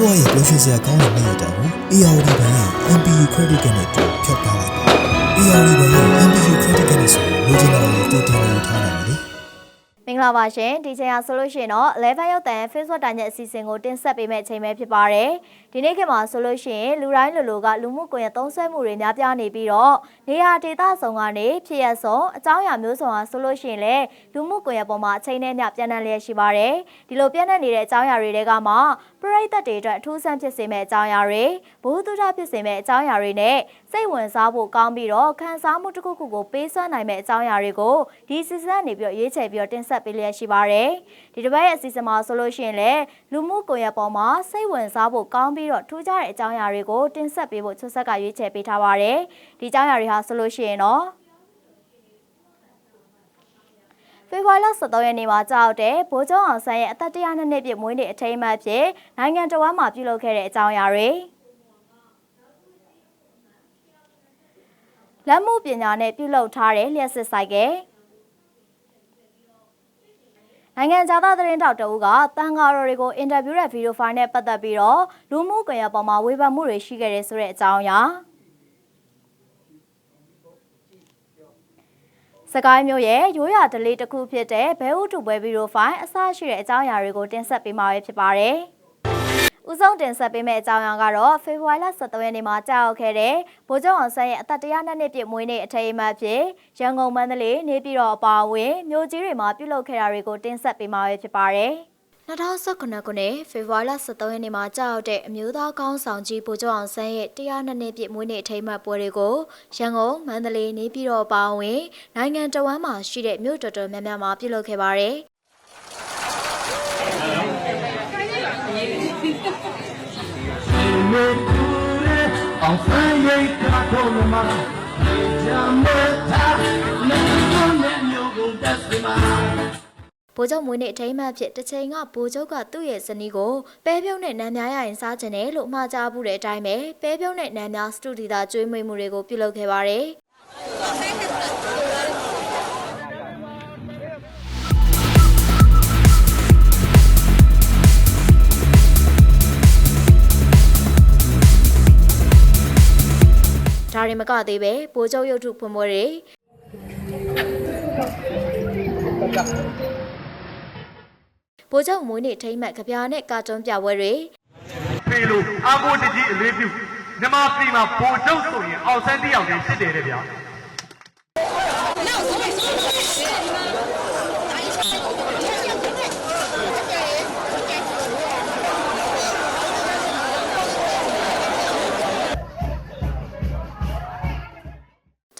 ဝရဲ့ပျော်ရွှင်စရာကောင်းတဲ့နေ့ရက်တာကို ARD ဘဏ်ရဲ့ MPU Credit Card နဲ့အတူဖြတ်ထားလိုက်ပါ ARD ဘဏ်ရဲ့ MPU Credit Card နဲ့ဆိုလိုချင်တာကိုတူတင်နေထားနိုင်တယ်လေမင်္ဂလာပါရှင်ဒီချိန်ဟာဆိုလို့ရှိရင်တော့11ရောက်တဲ့ Facebook တိုင်းရဲ့အစီအစဉ်ကိုတင်ဆက်ပေးမယ့်အချိန်ပဲဖြစ်ပါတယ်ဒီနေ့ခေတ်မှာဆိုလို့ရှိရင်လူတိုင်းလူလူကလူမှုကွန်ရက်သုံးစွဲမှုတွေများပြားနေပြီးတော့နေရာဒေသဆောင်ကနေဖြစ်ရဆုံးအကြောင်းအရာမျိုးစုံဟာဆိုလို့ရှိရင်လည်းလူမှုကွန်ရက်ပေါ်မှာအချိန်နဲ့မျှပြန့်နှံ့လျက်ရှိပါတယ်ဒီလိုပြန့်နှံ့နေတဲ့အကြောင်းအရာတွေတဲကမှပရိသတ်တွေအတွက်အထူးဆန်းဖြစ်စေမယ့်အကြောင်းအရာတွေဘုသူဒ္ဓဖြစ်စေမယ့်အကြောင်းအရာတွေနဲ့စိတ်ဝင်စားဖို့ကောင်းပြီးတော့ခံစားမှုတစ်ခုခုကိုပေးစွမ်းနိုင်မယ့်အကြောင်းအရာတွေကိုဒီစီစဉ်ကနေပြီးတော့ရွေးချယ်ပြီးတော့တင်ဆက်ပေးလျက်ရှိပါတယ်ဒီတစ်ပတ်ရဲ့အစီအစဉ်မှာဆိုလို့ရှိရင်လည်းလူမှုကွန်ရက်ပေါ်မှာစိတ်ဝင်စားဖို့ကောင်းပြီးတော့ထူးခြားတဲ့အကြောင်းအရာတွေကိုတင်ဆက်ပေးဖို့ချွတ်ဆက်ကရွေးချယ်ပေးထားပါတယ်ဒီအကြောင်းအရာတွေဟာဆိုလို့ရှိရင်တော့ ဖေဖော်ဝါရီလ23ရက်နေ့မှာကြောက်တဲ့ဗိုလ်ချုပ်အောင်ဆန်းရဲ့အသက်102နှစ်ပြည့်မွေးနေ့အထိမ်းအမှတ်ဖြစ်နိုင်ငံတော်ဝန်မှာပြုလုပ်ခဲ့တဲ့အကြောင်းအရာတွေလက်မှုပညာနဲ့ပြုလုပ်ထားတဲ့လျှက်စစ်ဆိုင်ကနိုင်ငံခြားသားသတင်းတောက်တအူးကတန်ဃာတော်တွေကိုအင်တာဗျူးတဲ့ဗီဒီယိုဖိုင်နဲ့ပတ်သက်ပြီးတော့လူမှုကွန်ရက်ပေါ်မှာဝေဖန်မှုတွေရှိခဲ့တယ်ဆိုတဲ့အကြောင်းအရာ စကိုင်းမျိုးရဲ့ရိုးရာဒလေးတစ်ခုဖြစ်တဲ့ဘဲဥတူပွဲဗီဒီယိုဖိုင်အစရှိတဲ့အကြောင်းအရာတွေကိုတင်ဆက်ပေးမှာပဲဖြစ်ပါတယ်။ဦးဆုံးတင်ဆက်ပေးမယ့်အကြောင်းအရာကတော့ဖေဖော်ဝါရီလ23ရက်နေ့မှာကြာရောက်ခဲ့တဲ့ဗိုလ်ချုပ်အောင်ဆန်းရဲ့အသက်102နှစ်ပြည့်မွေးနေ့အထိမ်းအမှတ်ဖြစ်ရန်ကုန်မန္တလေးနေပြည်တော်အပါအဝင်မြို့ကြီးတွေမှာပြုလုပ်ခဲ့တာတွေကိုတင်ဆက်ပေးမှာပဲဖြစ်ပါတယ်။ 2019ခုနှစ်ဖေဖော်ဝါရီလ23ရက်နေ့မှာကြာရောက်တဲ့အမျိုးသားကောင်းဆောင်ကြီးဗိုလ်ချုပ်အောင်ဆန်းရဲ့102နှစ်ပြည့်မွေးနေ့အထိမ်းအမှတ်ပွဲတွေကိုရန်ကုန်မန္တလေးနေပြည်တော်အပါအဝင်နိုင်ငံတော်ဝန်မှာရှိတဲ့မြို့တော်တော်များများမှာပြုလုပ်ခဲ့ပါတယ်။မေတူရဲအောင်ဆန်းရိတ်တာတော့မှာဂျမ်းမတာနေကုန်နဲ့မျိုးကိုတက်စမှာ ဗိုလ်ချုပ်မွေးနေ့အထိမ်းအမှတ်ဖြစ်တစ်ချိန်ကဗိုလ်ချုပ်ကသူ့ရဲ့ဇနီးကိုပဲပြုံးနဲ့နမ်းများရရင်စားကျင်တယ်လို့မှားကြားမှုတဲ့အတိုင်းပဲပဲပြုံးနဲ့နမ်းများစတူဒီတာကျွေးမွေးမှုတွေကိုပြုလုပ်ခဲ့ပါတယ်။ဒါရင်မကသေးပဲဗိုလ်ချုပ်ရုပ်ထုဖွင့်ပွဲတွေ ဗိုလ်ချုပ်မွေးနေ့ထိမ့်မှတ်ကြပြာနဲ့ကာတွန်းပြပွဲတွေဖေလို့အာကိုတကြီးအလေးပြုမြမပြည်မှာဘိုလ်ချုပ်ဆိုရင်အောင်ဆန်းတယောက်တည်းဖြစ်တယ်တဲ့ဗျာ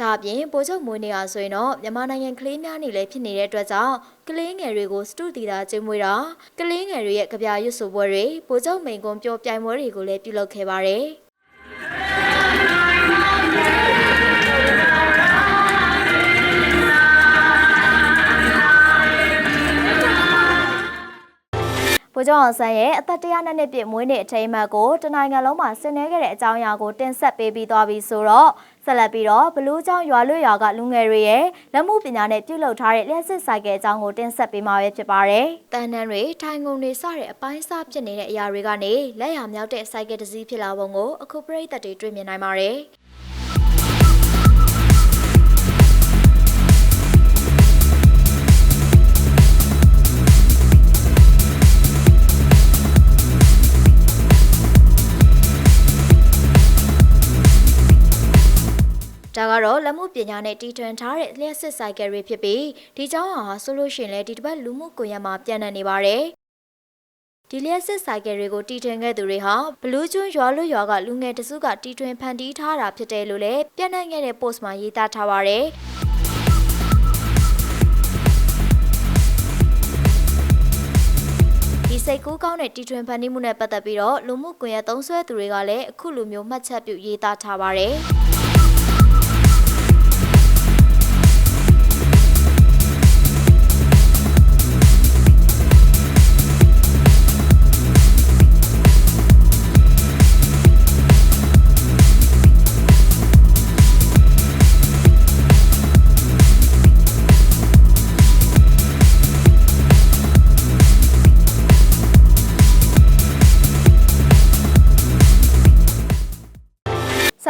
ဒါအပြင်ဗိုလ်ချုပ်မွေးနေ့ဟာဆိုရင်တော့မြန်မာနိုင်ငံကလေးများနေလည်းဖြစ်နေတဲ့အတွက်ကြောင့်ကလေးငယ်တွေကိုစတူဒီတာကျင်းမွေးတာကလေးငယ်တွေရဲ့ကြပြရွတ်ဆိုပွဲတွေဗိုလ်ချုပ်မိန်ကွန်းပြောပြိုင်ပွဲတွေကိုလည်းပြုလုပ်ခဲ့ပါတယ်။ ဗိုလ်ချုပ်အောင်ဆန်းရဲ့အသက်102နှစ်ပြည့်မွေးနေ့အထိမ်းအမှတ်ကိုတနိုင်ငံလုံးမှာဆင်နွှဲခဲ့တဲ့အကြောင်းအရာကိုတင်ဆက်ပေးပြီးသွားပြီဆိုတော့ဆက်လက်ပြီးတော့ဘလူးချောင်းရွာလွတ်ရွာကလူငယ်တွေရဲ့လက်မှုပညာနဲ့ပြုလုပ်ထားတဲ့လျှက်စစ်ဆိုင်ကယ်အကြောင်းကိုတင်ဆက်ပေးမှာပဲဖြစ်ပါတယ်။တန်တန်းတွေထိုင်ကုန်တွေစတဲ့အပိုင်းစားဖြစ်နေတဲ့အရာတွေကနေလက်ရမြောက်တဲ့ဆိုင်ကယ်တစ်စီးဖြစ်လာပုံကိုအခုပရိသတ်တွေတွေ့မြင်နိုင်ပါတယ်။ ဒါကတော့လက်မှုပညာနဲ့တီထွင်ထားတဲ့လျှက်စစ်ဆိုင်ကယ်တွေဖြစ်ပြီးဒီကြောင်းဟာဆိုလို့ရှိရင်လည်းဒီတစ်ပတ်လူမှုကွန်ရက်မှာပြန့်နှံ့နေပါတယ်ဒီလျက်စစ်ဆိုင်ကယ်တွေကိုတီထွင်ခဲ့သူတွေဟာဘလူးကျွန်းရွာလွတ်ရွာကလူငယ်တစုကတီထွင်ဖန်တီးထားတာဖြစ်တယ်လို့လည်းပြန့်နှံ့ခဲ့တဲ့ post မှာရေးသားထားပါဗျ။စိတ်ကူးကောင်းတဲ့တီထွင်ဖန်တီးမှုနဲ့ပတ်သက်ပြီးတော့လူမှုကွန်ရက်သုံးဆွဲသူတွေကလည်းအခုလိုမျိုးမှတ်ချက်ပြုရေးသားထားပါဗျ။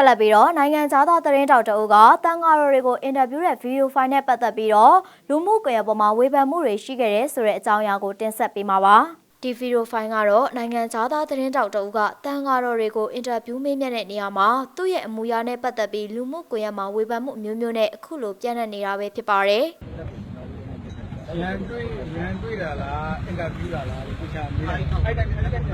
လက်ပြီးတော့နိုင်ငံခြားသားသတင်းတောက်တအုပ်ကတန်ဃာတော်တွေကိုအင်တာဗျူးတဲ့ဗီဒီယိုဖိုင်နဲ့ပတ်သက်ပြီးတော့လူမှုကွန်ရက်ပေါ်မှာဝေဖန်မှုတွေရှိခဲ့တဲ့ဆိုတဲ့အကြောင်းအရာကိုတင်ဆက်ပေးမှာပါ။ဒီဗီဒီယိုဖိုင်ကတော့နိုင်ငံခြားသားသတင်းတောက်တအုပ်ကတန်ဃာတော်တွေကိုအင်တာဗျူးမေးမြန်းတဲ့နေရာမှာသူ့ရဲ့အမူအရာနဲ့ပတ်သက်ပြီးလူမှုကွန်ရက်မှာဝေဖန်မှုအမျိုးမျိုးနဲ့အခုလိုပြန့်နှံ့နေတာပဲဖြစ်ပါတယ်။ ရန်တွေ့ရန်တွေ့တာလားအင်တာဗျူးတာလားဒီချာမေးလိုက်အဲ့တိုင်းအဲ့တိုင်း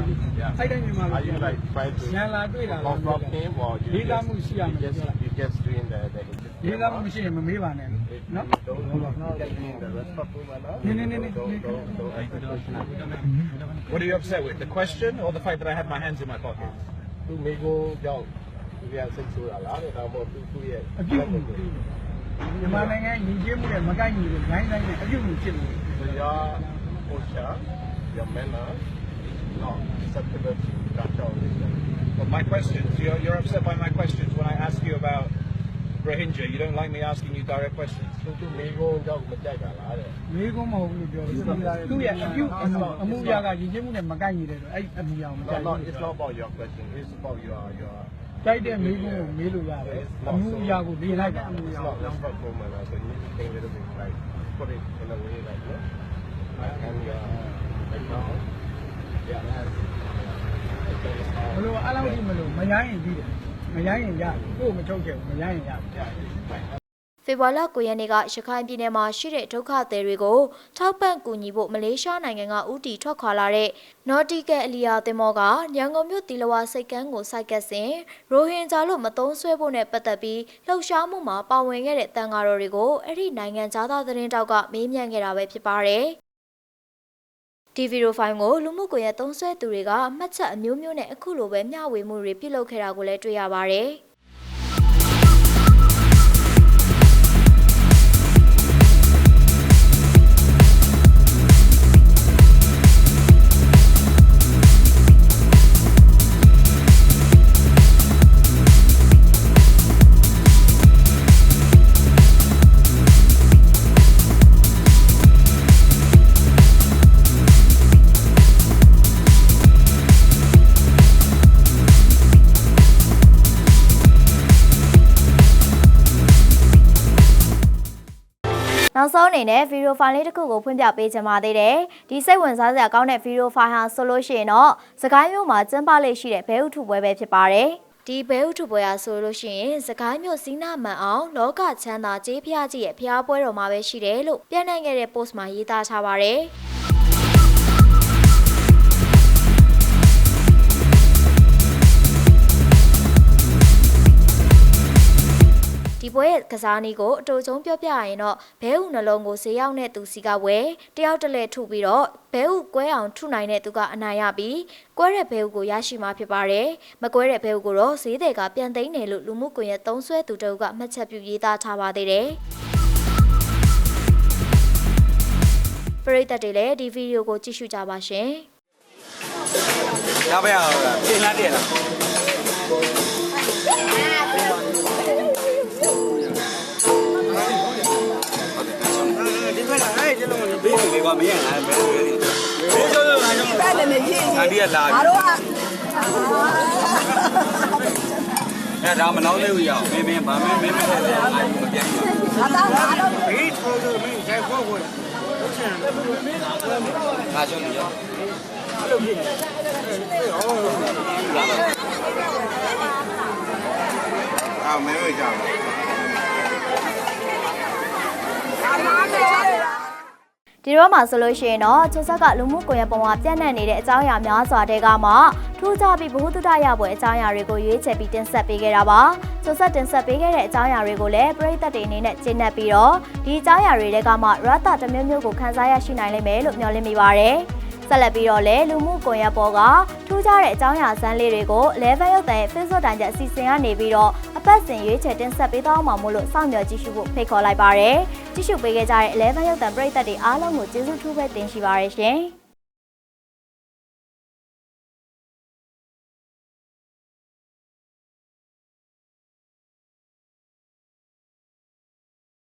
အဲ့တိုင်းမြန်မာ Are လို you like trying to ရန်လာတွေ့တာလား confront him or you လေးသားမှုရှိရမယ် just ပြောတာ you just doing the the လေးသားမှုမရှိရင်မမေးပါနဲ့နော် don't don't just doing the respectful manner. No, no, no, no. Don't don't don't ask the question. What are you upset with? The question or the fact that I had my hands in my pocket? သူမိကိုကြောက်သူရစိတ်ဆိုးတာလားဒါမှမဟုတ်သူသူရဲ့ အပြုတ် မြန်မာနိုင်ငံညီချင်းမှုနဲ့မကိုက်ညီလို့ဂိုင်းတိုင်းနဲ့အပြုတ်မှုဖြစ်နေ So your posture, your manner is not acceptable to culture of this country. Well, my questions. You're, you're upset by my questions when I ask you about Rohingya. You don't like me asking you direct questions. သူသူမိကိုကြောက်မကြိုက်တာလားတဲ့မေးခွန်းမဟုတ်ဘူးလို့ပြောတယ်သူ့ရဲ့အပြုတ်အမှုအမှုအရာကညီချင်းမှုနဲ့မကိုက်ညီတယ်ဆိုအဲ့အမှုအရာကိုမကြို No, က် no, ဘူး it's not about your question. It's about your your ကြိုက်တဲ့မေးခွန်းကိုမေးလို့ရတယ်အမှုအရာကိုလေးလိုက်တာအမှုအ It's ရာ not respectful manner, so you need to think a little bit like put it in a way like, you know, like and uh, like now, yeah, that's, that's ဘလို့အားလုံးကြီးမလို့မရိုင်းရင်ပြီးတယ်မရိုင်းရင်ရတယ်ကိုယ်မချုပ်ခဲ့ဘူးမရိုင်းရင်ရတယ် ဖေဖော်ဝါရီ9ရက်နေ့ကရခိုင်ပြည်နယ်မှာရှိတဲ့ဒုက္ခသည်တွေကိုထောက်ပံ့ကူညီဖို့မလေးရှားနိုင်ငံကဦးတီထွက်ခွာလာတဲ့ Nautical အလီယာတင်မောကရန်ကုန်မြို့တီလဝါစိတ်ကမ်းကိုစိုက်ကပ်စဉ်ရိုဟင်ဂျာလို့မသုံးဆွဲဖို့နဲ့ပတ်သက်ပြီးလှုပ်ရှားမှုမှာပါဝင်ခဲ့တဲ့တန်ဃာတော်တွေကိုအဲ့ဒီနိုင်ငံသားသားသတင်းတောက်ကမေးမြန်းခဲ့တာပဲဖြစ်ပါတယ်။ဒီဗီဒီယိုဖိုင်ကိုလူမှုကွန်ရက်သုံးဆွဲသူတွေကအမှတ်ချက်အမျိုးမျိုးနဲ့အခုလိုပဲမျှဝေမှုတွေပြုလုပ်ခဲ့တာကိုလည်းတွေ့ရပါတယ်။ နောက်ဆုံးအနေနဲ့ဗီဒီယိုဖိုင်လေးတစ်ခုကိုဖွင့်ပြပေးချင်ပါသေးတယ်။ဒီစိတ်ဝင်စားစရာကောင်းတဲ့ဗီဒီယိုဖိုင်ဟာဆိုလို့ရှိရင်တော့စကိုင်းမြို့မှာကျင်းပလေ့ရှိတဲ့ဘဲဥထုပွဲပဲဖြစ်ပါတယ်။ဒီဘဲဥထုပွဲဟာဆိုလို့ရှိရင်စကိုင်းမြို့စီးနာမှန်အောင်လောကချမ်းသာကြေးဖျားကြီးရဲ့ဖျားပွဲတော်မှာပဲရှိတယ်လို့ပြန်နိုင်ခဲ့တဲ့ post မှာရေးသားထားပါတယ်။ ပွဲရဲ့ကစားနည်းကိုအတူဆုံးပြောပြရရင်တော့ဘဲဥနှလုံးကိုဈေးရောက်တဲ့သူစီကဝယ်တယောက်တလဲထုပြီးတော့ဘဲဥကွဲအောင်ထုနိုင်တဲ့သူကအနိုင်ရပြီးကွဲတဲ့ဘဲဥကိုရရှိမှာဖြစ်ပါတယ်မကွဲတဲ့ဘဲဥကိုတော့ဈေးတွေကပြန်သိမ်းတယ်လို့လူမှုကွန်ရက်သုံးဆွဲသူတို့ကမှတ်ချက်ပြုရေးသားထားပါသေးတယ်ပရိသတ်တွေလည်းဒီဗီဒီယိုကိုကြည့်ရှုကြပါရှင်။ရပါရအောင်။ပြင်လာတယ်လား။ မင်းငါမင်းဘိုးကျိုးငါကြောင့်ပဲလည်းမရှိဘူးငါဒီကလာငါတို့ကအဲ့ဒါမနောင်းသေးဘူးရအောင်မင်းမင်းဗာမင်းမင်းမင်းလည်းငါမပြန်ဘူးငါတော့ငါတော့ဘီထိုးလို့မင်းခြိုက်ဖို့ကိုငါရှုံးရအဲ့လိုဖြစ်နေအော်မင်းတို့ကြောက် I'm not ဒီတော့မှာဆိုလို့ရှိရင်တော့ချစ်ဆက်ကလူမှုကွန်ရက်ပေါ်မှာပြန့်နှံ့နေတဲ့အကြောင်းအရာများစွာတဲကမှထူးခြားပြီးဘ ഹു တုဒရပွဲအကြောင်းအရာတွေကိုရွေးချယ်ပြီးတင်ဆက်ပေးခဲ့တာပါချစ်ဆက်တင်ဆက်ပေးခဲ့တဲ့အကြောင်းအရာတွေကိုလည်းပရိသတ်တွေအနေနဲ့ကျင့်တတ်ပြီးတော့ဒီအကြောင်းအရာတွေတဲကမှရတတစ်မျိုးမျိုးကိုခန်းစားရရှိနိုင်လိမ့်မယ်လို့မျှော်လင့်မိပါတယ်ဆက်လက်ပြီးတော့လည်းလူမှုကွန်ရက်ပေါ်ကထူးခြားတဲ့အကြောင်းအရာဇာတ်လေးတွေကို11ရုပ်သံရဲ့ Facebook တိုင်ချက်အစီအစဉ်ကနေပြီးတော့အပတ်စဉ်ရွေးချယ်တင်ဆက်ပေးသွားမှာမို့လို့စောင့်မျှော်ကြည့်ရှုဖို့ဖိတ်ခေါ်လိုက်ပါတယ်။ ကြည့်ရှုပေးခဲ့ကြတဲ့11ရုပ်သံပရိသတ်တွေအားလုံးကိုကျေးဇူးထူးပဲတင်ရှိပါရရှင်။